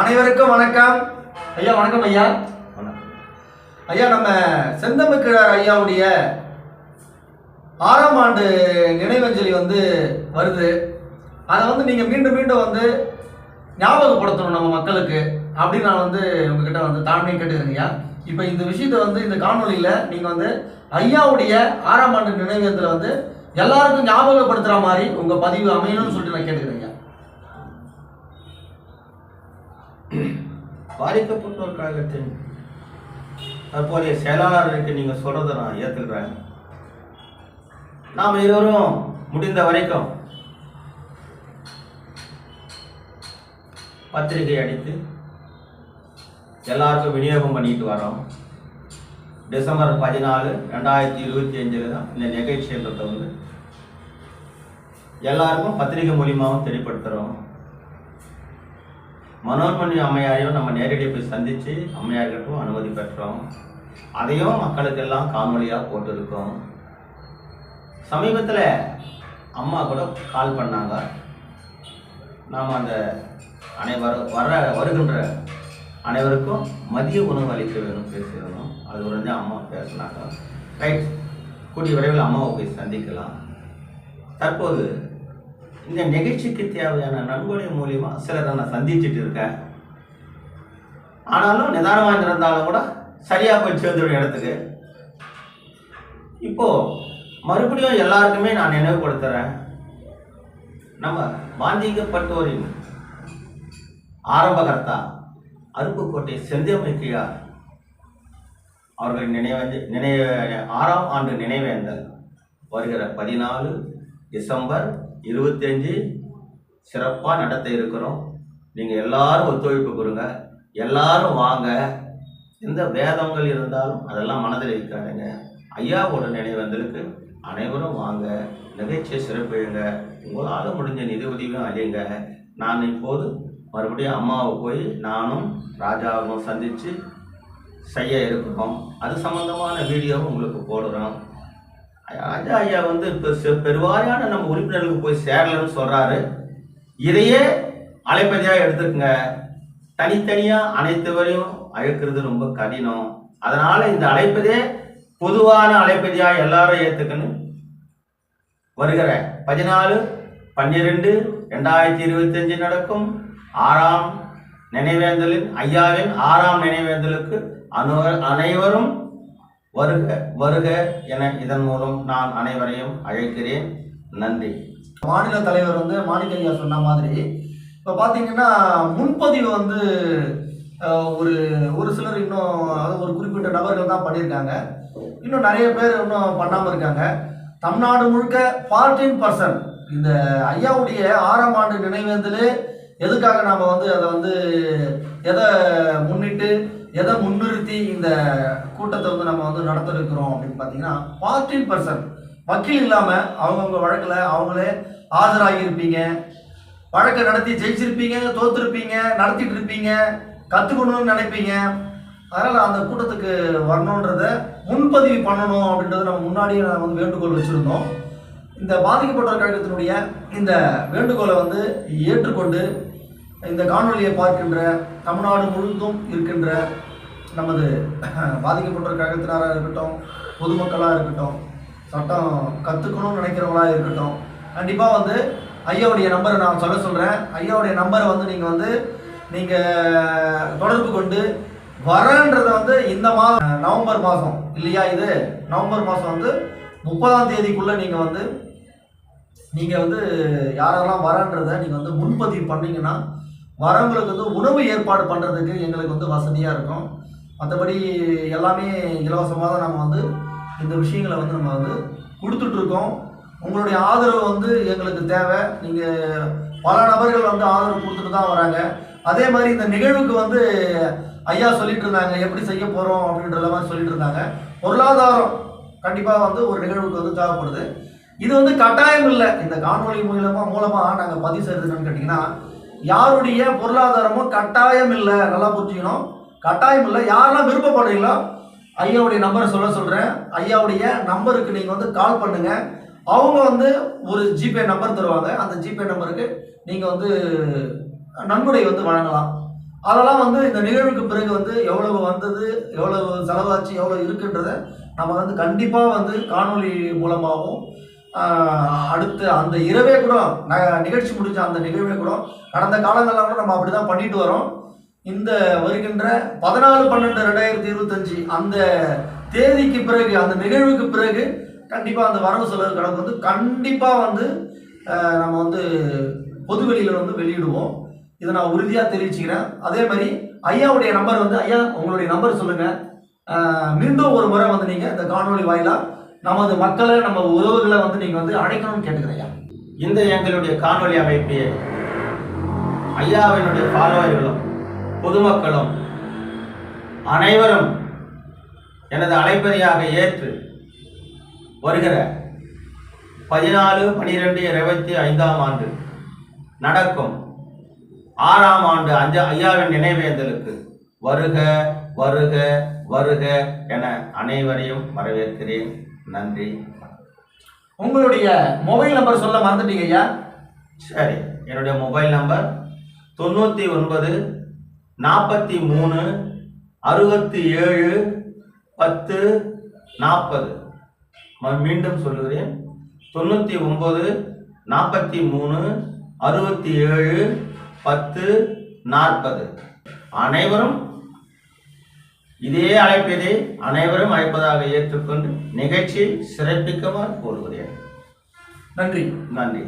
அனைவருக்கும் வணக்கம். ஐயா வணக்கம் ஐயா. ஐயா நம்ம செந்தமிழ்கிழார் ஐயாவுடைய ஆறாம் ஆண்டு நினைவஞ்சலி வந்து வருது. அதை வந்து நீங்கள் மீண்டும் மீண்டும் வந்து ஞாபகப்படுத்தணும் நம்ம மக்களுக்கு அப்படின்னு நான் வந்து உங்ககிட்ட வந்து தாழ்மையை கேட்டுக்கிறேங்க ஐயா. இப்போ இந்த விஷயத்தை வந்து இந்த காணொலியில் நீங்கள் வந்து ஐயாவுடைய ஆறாம் ஆண்டு நினைவேந்தில் வந்து எல்லாருக்கும் ஞாபகப்படுத்துகிற மாதிரி உங்கள் பதிவு அமையணும்னு சொல்லிட்டு நான் கேட்டுக்கிறேன் பாதிக்கப்பட்டோர் கழகத்தின் தற்போதைய செயலாளருக்கு நீங்க சொல்றதை நான் ஏத்துக்கிறேன். நாம் இருவரும் முடிந்த வரைக்கும் பத்திரிகை அடித்து எல்லாருக்கும் விநியோகம் பண்ணிட்டு வரோம் டிசம்பர் பதினாலு ரெண்டாயிரத்தி இருபத்தி அஞ்சில் தான் இந்த நிகழ்ச்சின்றதை வந்து எல்லாருக்கும் பத்திரிகை மூலியமாகவும் தெளிப்படுத்துகிறோம் மனோன்மணி அம்மையாரையும் நம்ம நேரடியாக போய் சந்தித்து அம்மையார்கிட்டும் அனுமதி பெற்றோம். அதையும் மக்களுக்கெல்லாம் காணொலியாக போட்டிருக்கோம். சமீபத்தில் அம்மா கூட கால் பண்ணாங்க. நாம் அந்த அனைவரும் வர வருகின்ற அனைவருக்கும் மதிய உணவு அளிக்க வேணும் பேசியிருந்தோம். அது உடனே அம்மா பேசினாங்க. ரைட். கூடிய விரைவில் அம்மாவை போய் சந்திக்கலாம். தற்போது இந்த நிகழ்ச்சிக்கு தேவையான நண்பர்கள் மூலியமா சிலரை நான் சந்திச்சுட்டு இருக்கேன் ஆனாலும் நிதானமாக இருந்தாலும் கூட சரியாக போய் சேர்ந்துடும் இடத்துக்கு. இப்போ மறுபடியும் எல்லாருக்குமே நான் நினைவுபடுத்துறேன் நம்ம பாந்திக்கப்பட்டோரின் ஆரம்பகர்த்தா அருப்புக்கோட்டை செந்தியமைக்கையார் அவர்களின் நினைவஞ்சு நினைவு ஆறாம் ஆண்டு நினைவேந்தல் வருகிற பதினாலு டிசம்பர் இருபத்தஞ்சு சிறப்பாக நடத்த இருக்கிறோம். நீங்கள் எல்லாரும் ஒத்துழைப்பு கொடுங்க. எல்லாரும் வாங்க. எந்த வேதங்கள் இருந்தாலும் அதெல்லாம் மனதில் இருக்காதுங்க ஐயாவோட நினைவந்தலுக்கு அனைவரும் வாங்க. நிகழ்ச்சியை சிறப்பிழுங்க உங்களால் முடிஞ்ச நிதி உதவியும் அழியுங்க. நான் இப்போது மறுபடியும் அம்மாவை போய் நானும் ராஜாவும் சந்தித்து செய்ய இருக்கிறோம் அது சம்மந்தமான வீடியோவும் உங்களுக்கு போடுறோம். ராஜா ஐயா வந்து இப்போ பெருவாரியான நம்ம உறுப்பினர்களுக்கு போய் சேரலன்னு சொல்றாரு. இதையே அலைப்பதியாக எடுத்துக்கங்க. தனித்தனியாக அனைத்துவரையும் அழைக்கிறது ரொம்ப கடினம். அதனால இந்த அழைப்பதே பொதுவான அழைப்பதியாக எல்லாரும் ஏற்றுக்கணும் வருகிற பதினாலு பன்னிரெண்டு ரெண்டாயிரத்தி இருபத்தஞ்சு நடக்கும் ஆறாம் நினைவேந்தலின் ஐயாவின் ஆறாம் நினைவேந்தலுக்கு அனைவரும் வருக வருக என இதன் மூலம் நான் அனைவரையும் அழைக்கிறேன். நன்றி. மாநில தலைவர் வந்து மாணிக்கையா சொன்ன மாதிரி இப்போ பார்த்தீங்கன்னா முன்பதிவு வந்து ஒரு ஒரு சிலர் இன்னும் அது ஒரு குறிப்பிட்ட நபர்கள் தான் பண்ணியிருக்காங்க. இன்னும் நிறைய பேர் இன்னும் பண்ணாமல் இருக்காங்க. தமிழ்நாடு முழுக்க ஃபார்டீன் பர்சன்ட் இந்த ஐயாவுடைய ஆறாம் ஆண்டு நினைவேந்தலே எதுக்காக நாம் வந்து அதை வந்து எதை முன்னிட்டு எதை முன்னிறுத்தி இந்த கூட்டத்தை வந்து நம்ம வந்து நடத்திருக்கிறோம் அப்படின்னு பார்த்தீங்கன்னா ஃபார்ட்டின் பர்சன்ட் வக்கீல் இல்லாமல் அவங்கவுங்க வழக்கில் அவங்களே ஆஜராகி இருப்பீங்க வழக்கை நடத்தி ஜெயிச்சிருப்பீங்க தோத்துருப்பீங்க நடத்திட்டு இருப்பீங்க கற்றுக்கணும்னு நினைப்பீங்க. அதனால் அந்த கூட்டத்துக்கு வரணுன்றத முன்பதிவு பண்ணணும் அப்படின்றத நம்ம முன்னாடியே நான் வந்து வேண்டுகோள் வச்சுருந்தோம். இந்த பாதிக்கப்பட்டோர் கழகத்தினுடைய இந்த வேண்டுகோளை வந்து ஏற்றுக்கொண்டு இந்த காணொலியை பார்க்கின்ற தமிழ்நாடு முழுதும் இருக்கின்ற நமது பாதிக்கப்பட்ட கழகத்தினராக இருக்கட்டும் பொதுமக்களாக இருக்கட்டும் சட்டம் கற்றுக்கணும்னு நினைக்கிறவங்களாக இருக்கட்டும் கண்டிப்பாக வந்து ஐயாவுடைய நம்பரை நான் சொல்ல சொல்கிறேன் ஐயாவுடைய நம்பரை வந்து நீங்கள் வந்து நீங்கள் தொடர்பு கொண்டு வரன்றதை வந்து இந்த மாதம் நவம்பர் மாதம் இல்லையா இது? நவம்பர் மாதம் வந்து முப்பதாம் தேதிக்குள்ளே நீங்கள் வந்து நீங்கள் வந்து யாரெல்லாம் வரன்றதை நீங்கள் வந்து முன்பதிவு பண்ணீங்கன்னா வரவங்களுக்கு வந்து உணவு ஏற்பாடு பண்ணுறதுக்கு எங்களுக்கு வந்து வசதியாக இருக்கும். மற்றபடி எல்லாமே இலவசமாக தான் நம்ம வந்து இந்த விஷயங்களை வந்து நம்ம வந்து கொடுத்துட்ருக்கோம். உங்களுடைய ஆதரவு வந்து எங்களுக்கு தேவை. நீங்கள் பல நபர்கள் வந்து ஆதரவு கொடுத்துட்டு தான் வராங்க. அதே மாதிரி இந்த நிகழ்வுக்கு வந்து ஐயா சொல்லிட்டு இருந்தாங்க எப்படி செய்ய போகிறோம் அப்படின்றத மாதிரி சொல்லிட்டு இருந்தாங்க. பொருளாதாரம் கண்டிப்பாக வந்து ஒரு நிகழ்வுக்கு வந்து தேவைப்படுது. இது வந்து கட்டாயம் இல்லை. இந்த காணொலி மூலமாக மூலமாக நாங்கள் பதிவு செய்யறது கேட்டிங்கன்னா யாருடைய பொருளாதாரமும் கட்டாயம் இல்லை நல்லா புரிஞ்சுக்கணும். கட்டாயம் இல்லை யாரெல்லாம் விருப்பப்படுறீங்களோ ஐயாவுடைய நம்பரை சொல்ல சொல்கிறேன் ஐயாவுடைய நம்பருக்கு நீங்கள் வந்து கால் பண்ணுங்கள் அவங்க வந்து ஒரு ஜிபே நம்பர் தருவாங்க. அந்த ஜிபே நம்பருக்கு நீங்கள் வந்து நன்கொடை வந்து வழங்கலாம். அதெல்லாம் வந்து இந்த நிகழ்வுக்கு பிறகு வந்து எவ்வளவு வந்தது எவ்வளவு செலவாச்சு எவ்வளோ இருக்குன்றத நம்ம வந்து கண்டிப்பாக வந்து காணொளி மூலமாகவும் அடுத்து அந்த இரவே கூட ந- நிகழ்ச்சி முடிஞ்ச அந்த நிகழ்வே கூட கடந்த காலங்களில் கூட நம்ம அப்படி தான் பண்ணிட்டு வரோம். இந்த வருகின்ற பதினாலு பன்னெண்டு ரெண்டாயிரத்தி இருபத்தஞ்சு அந்த தேதிக்கு பிறகு அந்த நிகழ்வுக்கு பிறகு கண்டிப்பாக அந்த வரவு செலவு கணக்கு வந்து கண்டிப்பாக வந்து நம்ம வந்து பொதுவெளியில் வந்து வெளியிடுவோம். இதை நான் உறுதியாக தெரிவிச்சுக்கிறேன். அதே மாதிரி ஐயாவுடைய நம்பர் வந்து ஐயா உங்களுடைய நம்பர் சொல்லுங்கள் மீண்டும் ஒரு முறை வந்து நீங்கள் இந்த காணொலி வாயிலாக நமது மக்களை நம்ம உறவுகளை வந்து நீங்கள் வந்து அழைக்கணும்னு கேட்டுக்கிறையா இந்த எங்களுடைய காணொலி அமைப்பையே ஐயாவினுடைய ஃபாலோவர்களும் பொதுமக்களும் அனைவரும் எனது அழைப்பதையாக ஏற்று வருகிற பதினாலு பனிரெண்டு இருபத்தி ஐந்தாம் ஆண்டு நடக்கும் ஆறாம் ஆண்டு அஞ்ச ஐயாவின் நினைவேந்தலுக்கு வருக வருக வருக என அனைவரையும் வரவேற்கிறேன். நன்றி. உங்களுடைய மொபைல் நம்பர் சொல்ல மறந்துட்டீங்க ஐயா? சரி என்னுடைய மொபைல் நம்பர் தொண்ணூற்றி ஒன்பது நாற்பத்தி மூணு அறுபத்தி ஏழு பத்து நாற்பது மீண்டும் சொல்லுகிறேன். தொண்ணூற்றி ஒம்பது நாற்பத்தி மூணு அறுபத்தி ஏழு பத்து நாற்பது. அனைவரும் இதே அழைப்பதை அனைவரும் அழைப்பதாக ஏற்றுக்கொண்டு நிகழ்ச்சியை சிறப்பிக்குமாறு கோருகிறேன். நன்றி. நன்றி.